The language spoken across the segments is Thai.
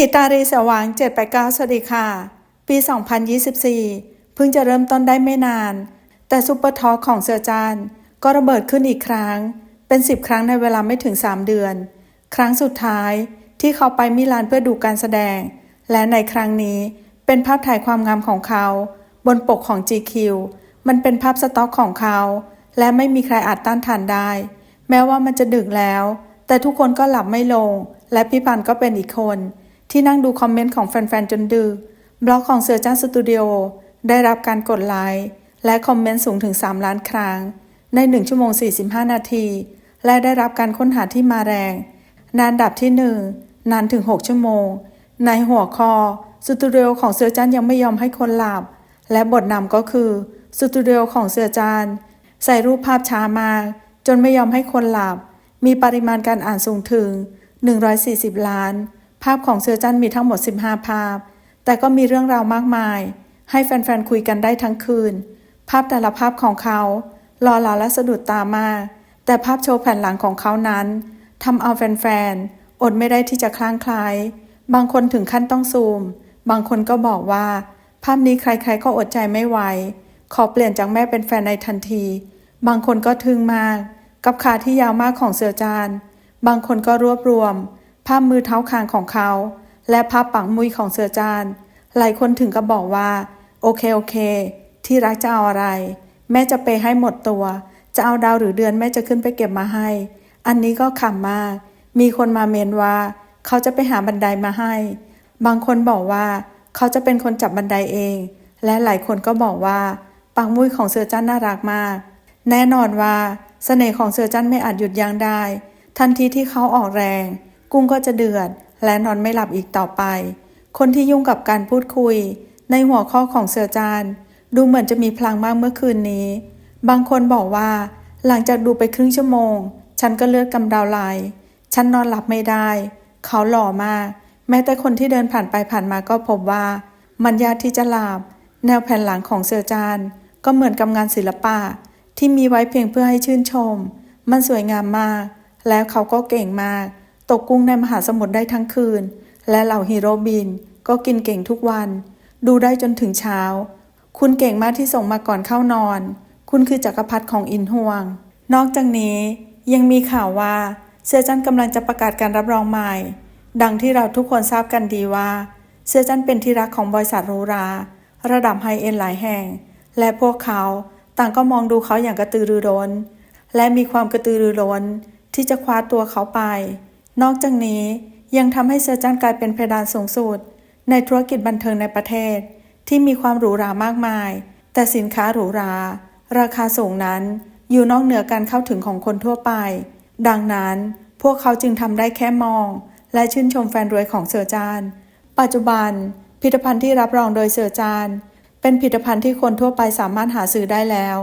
ถีตารีสว่าง 789 สวัสดีค่ะ ปี 2024 เพิ่งจะเริ่มต้นได้ไม่นาน แต่ซุปเปอร์ทอของเสือจานก็ระเบิดขึ้นอีกครั้ง เป็น 10 ครั้งในเวลาไม่ถึง 3 เดือน ครั้งสุดท้ายที่เขาไปมิลานเพื่อดูการแสดง และในครั้งนี้เป็นภาพถ่ายความงามของเขา บนปกของ GQ มันเป็นภาพสต็อกของเขา และไม่มีใครอาจต้านทานได้ แม้ว่ามันจะดึกแล้ว แต่ทุกคนก็หลับไม่ลง และพี่ปันก็เป็นอีกคน ที่นั่งดูคอมเมนต์ของแฟนๆ จนดึก บล็อกของเสือจ้าสตูดิโอได้รับการกดไลค์และคอมเมนต์สูงถึง 3 ล้านครั้ง ใน 1 ชั่วโมง 45 นาที และได้รับการค้นหาที่มาแรง นานดับที่ 1 นานถึง 6 ชั่วโมง ในหัวข้อสตูดิโอของเสือจ้านยังไม่ยอมให้คนหลับ และบทนำก็คือสตูดิโอของเสือจานใส่รูปภาพช้ามาก จนไม่ยอมให้คนหลับ มีปริมาณการอ่านสูงถึง 140 ล้าน ภาพของเสือจันมีทั้งหมด 15 ภาพ แต่ก็มีเรื่องราวมากมาย ให้แฟนๆคุยกันได้ทั้งคืน ภาพแต่ละภาพของเขาหล่อหลาและสะดุดตามาก แต่ภาพโชว์แผ่นหลังของเขานั้นทำเอาแฟนๆอดไม่ได้ที่จะคลั่งไคล้บางคนถึงขั้นต้องซูม บางคนก็บอกว่า ภาพนี้ใครๆก็อดใจไม่ไหว ขอเปลี่ยนจากแม่เป็นแฟนในทันที บางคนก็ทึ่งมาก กับขาที่ยาวมากของเสือจาน บางคนก็รวบรวม ภาพมือเท้าคางของเขา และภาพปังมุยของเสือจานหลายคนถึงกับบอกว่า โอเคโอเค ที่รักจะเอาอะไร แม่จะไปให้หมดตัว จะเอาดาวหรือเดือนแม่จะขึ้นไปเก็บมาให้ อันนี้ก็ขำมาก มีคนมาเมนว่า เขาจะไปหาบันไดมาให้ บางคนบอกว่า เขาจะเป็นคนจับบันไดเอง และหลายคนก็บอกว่าปังมุ้ยของเสือจันน่ารักมาก แน่นอนว่าเสน่ห์ของเสือจันไม่อาจหยุดยั้งได้ ทันทีที่เขาออกแรง กุ้งก็จะเดือด และนอนไม่หลับอีกต่อไป คนที่ยุ่งกับการพูดคุย ในหัวข้อของเสือจาน ดูเหมือนจะมีพลังมากเมื่อคืนนี้ บางคนบอกว่า หลังจากดูไปครึ่งชั่วโมง ฉันก็เลือดกำเดาไหลฉันนอนหลับไม่ได้ เขาหล่อมาก แม้แต่คนที่เดินผ่านไปผ่านมาก็พบว่า มันยากที่จะหลับ แนวแผ่นหลังของเสือจานก็เหมือนกับงานศิลปะ ที่มีไว้เพียงเพื่อให้ชื่นชม มันสวยงามมาก แล้วเขาก็เก่งมาก ตกกุ้งในมหาสมุทรได้ทั้งคืน และเหล่าฮีโร่บิน ก็กินเก่งทุกวัน ดูได้จนถึงเช้า คุณเก่งมากที่ส่งมาก่อนเข้านอน คุณคือจักรพรรดิของอินห่วง นอกจากนี้ยังมีข่าวว่าเสือจันกำลังจะประกาศการรับรองใหม่ ดังที่เราทุกคนทราบกันดีว่า เสือจันเป็นที่รักของบริษัทหรูรา ระดับไฮเอ็นหลายแห่ง และพวกเขาต่างก็มองดูเขาอย่างกระตือรือร้น และมีความกระตือรือร้นที่จะคว้าตัวเขาไป นอกจากนี้ยังทำให้เสือจันกลายเป็นเพดานสูงสุด ในธุรกิจบันเทิงในประเทศ ที่มีความหรูหรามากมาย แต่สินค้าหรูหรา ราคาสูงนั้นอยู่นอกเหนือการเข้าถึงของคนทั่วไป ดังนั้นพวกเขาจึงทำได้แค่มอง และชื่นชมแฟนรวยของเสือจาน ปัจจุบันผลิตภัณฑ์ที่รับรองโดยเสือจาน เป็นผลิตภัณฑ์ที่คนทั่วไปสามารถหาซื้อได้แล้ว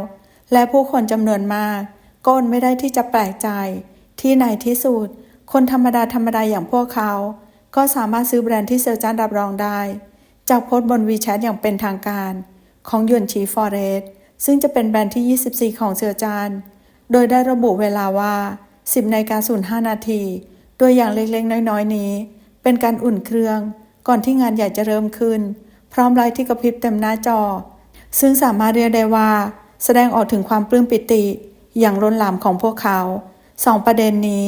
และผู้คนจำนวนมากก็อดไม่ได้ที่จะแปลกใจ ที่ในที่สุด คนธรรมดาธรรมดาอย่างพวกเขา ก็สามารถซื้อแบรนด์ที่เซอร์จานรับรองได้ จากโพสต์บนวีแชทอย่างเป็นทางการ ของยวนชีฟอเรสซึ่งจะเป็นแบรนด์ที่ 24 ของเซอร์จานโดยได้ระบุเวลาว่า 10นาฬิกา05นาทีโดยอย่างเล็กๆ น้อยๆ นี้ เป็นการอุ่นเครื่อง ก่อนที่งานใหญ่จะเริ่มขึ้น พร้อมไลท์ที่กระพริบเต็มหน้าจอ ซึ่งสามารถเรียกได้ว่า แสดงออกถึงความปลื้มปิติ อย่างล้นหลามของพวกเขาสองประเด็นนี้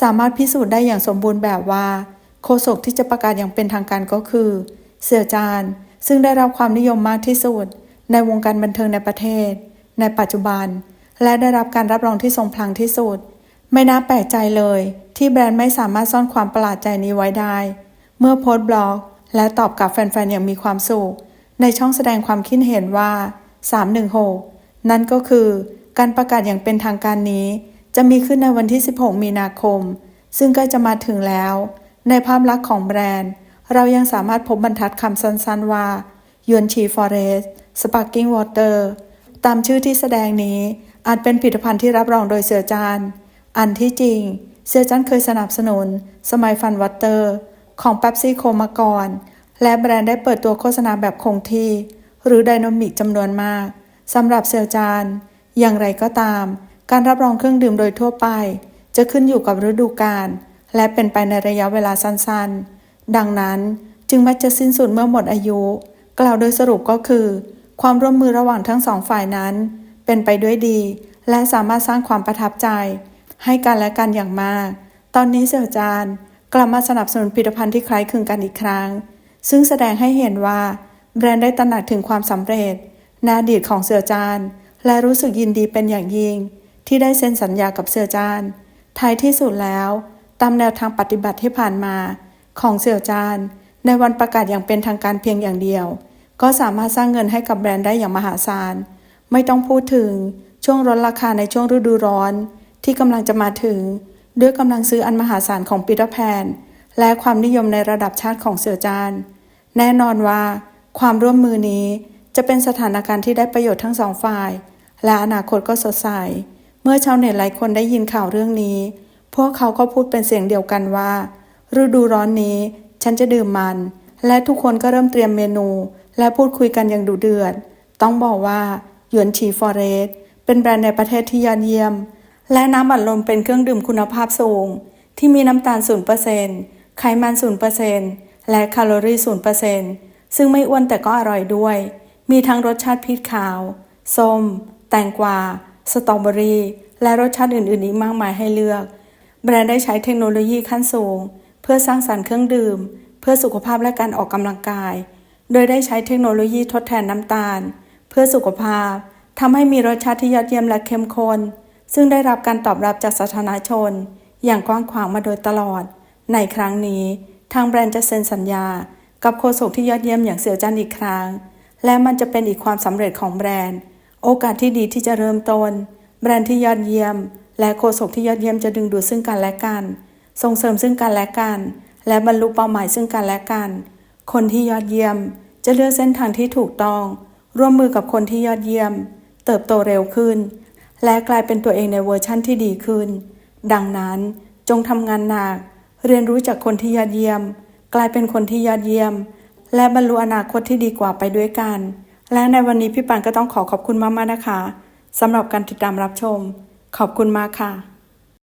สามารถพิสูจน์ได้อย่างสมบูรณ์แบบว่า โฆษกที่จะประกาศอย่างเป็นทางการก็คือ เสือจาน ซึ่งได้รับความนิยมมากที่สุด ในวงการบันเทิงในประเทศ ในปัจจุบัน และได้รับการรับรองที่ทรงพลังที่สุด ไม่น่าแปลกใจเลย ที่แบรนด์ไม่สามารถซ่อนความประหลาดใจนี้ไว้ได้ เมื่อโพสต์บล็อก และตอบกับแฟนๆอย่างมีความสุขในช่องแสดงความคิดเห็นว่า 316 นั่นก็คือการประกาศอย่างเป็นทางการนี้ จะมีขึ้นในวันที่ 16 มีนาคม ซึ่งใกล้จะมาถึงแล้ว ในภาพลักษณ์ของแบรนด์ เรายังสามารถพบบรรทัดคำสั้นๆว่ายวนชีฟอเรสสปาร์กิ้งวอเตอร์ตามชื่อที่แสดงนี้ อาจเป็นผลิตภัณฑ์ที่รับรองโดยเสือจานอันที่จริง เสือจันเคยสนับสนุน สมัยฟันวัตเตอร์ ของเ e ปซี่โคมาก่อน และแบรนด์ได้เปิดตัวโฆษณาแบบคงที่ หรือไดนามิกจำนวนมากสำหรับเซลจานอย่างไรก็ตาม การรับรองเครื่องดื่มโดยทั่วไป จะขึ้นอยู่กับฤดูกาลและเป็นไปในระยะเวลาสั้นๆ ดังนั้นจึงมักจะสิ้นสุดเมื่อหมดอายุ กล่าวโดยสรุปก็คือ ความร่วมมือระหว่างทั้งสองฝ่ายนั้น เป็นไปด้วยดี และสามารถสร้างความประทับใจ ให้กันและกันอย่างมาก ตอนนี้เสี่ยวจานกลับมาสนับสนุนผลิตภัณฑ์ที่คล้ายคลึงกันอีกครั้ง ซึ่งแสดงให้เห็นว่า แบรนด์ได้ตระหนักถึงความสำเร็จในอดีตของเสี่ยวจานและรู้สึกยินดีเป็นอย่างยิ่ง ที่ได้เซ็นสัญญากับเสี่ยวจานท้ายที่สุดแล้ว ตามแนวทางปฏิบัติที่ผ่านมาของเสี่ยวจานในวันประกาศอย่างเป็นทางการเพียงอย่างเดียว ก็สามารถสร้างเงินให้กับแบรนด์ได้อย่างมหาศาล ไม่ต้องพูดถึงช่วงลดราคาในช่วงฤดูร้อน ที่กำลังจะมาถึง ด้วยกำลังซื้ออันมหาศาลของปีเตอร์แพน และความนิยมในระดับชาติของเสี่ยวจานแน่นอนว่า ความร่วมมือนี้จะเป็นสถานการณ์ที่ได้ประโยชน์ทั้งสองฝ่าย และอนาคตก็สดใส เมื่อชาวเน็ตหลายคนได้ยินข่าวเรื่องนี้ พวกเขาก็พูดเป็นเสียงเดียวกันว่า ฤดูร้อนนี้ ฉันจะดื่มมัน และทุกคนก็เริ่มเตรียมเมนู และพูดคุยกันอย่างดุเดือด ต้องบอกว่าหยวนฉีฟอเรสเป็นแบรนด์ในประเทศที่ยอดเยี่ยม และน้ำอัดลมเป็นเครื่องดื่มคุณภาพสูง ที่มีน้ำตาล 0%ไขมัน 0%และแคลอรี่ 0%ซึ่งไม่อ้วนแต่ก็อร่อยด้วย มีทั้งรสชาติพริกขาว ส้ม แตงกวา สตรอเบอรี่และรสชาติอื่นๆ อีกมากมายให้เลือก แบรนด์ได้ใช้เทคโนโลยีขั้นสูง เพื่อสร้างสรรค์เครื่องดื่ม เพื่อสุขภาพและการออกกำลังกาย โดยได้ใช้เทคโนโลยีทดแทนน้ำตาล เพื่อสุขภาพทำให้มีรสชาติที่ยอดเยี่ยมและเข้มข้นซึ่งได้รับการตอบรับจากสาธารณชน อย่างกว้างขวางมาโดยตลอด ในครั้งนี้ ทางแบรนด์จะเซ็นสัญญา กับโฆษกที่ยอดเยี่ยมอย่างเสี่ยวจันอีกครั้ง และมันจะเป็นอีกความสำเร็จของแบรนด์ โอกาสที่ดีที่จะเริ่มต้น แบรนด์ที่ยอดเยี่ยม และโฆษกที่ยอดเยี่ยมจะดึงดูดซึ่งกันและกัน ส่งเสริมซึ่งกันและกัน และบรรลุเป้าหมายซึ่งกันและกัน คนที่ยอดเยี่ยมจะเลือกเส้นทางที่ถูกต้อง ร่วมมือกับคนที่ยอดเยี่ยม เติบโตเร็วขึ้น และกลายเป็นตัวเองในเวอร์ชั่นที่ดีขึ้น ดังนั้นจงทำงานหนัก เรียนรู้จากคนที่ยอดเยี่ยม กลายเป็นคนที่ยอดเยี่ยม และบรรลุอนาคตที่ดีกว่าไปด้วยกัน และในวันนี้พี่ปานก็ต้องขอขอบคุณมากๆนะคะสำหรับการติดตามรับชม ขอบคุณมากค่ะ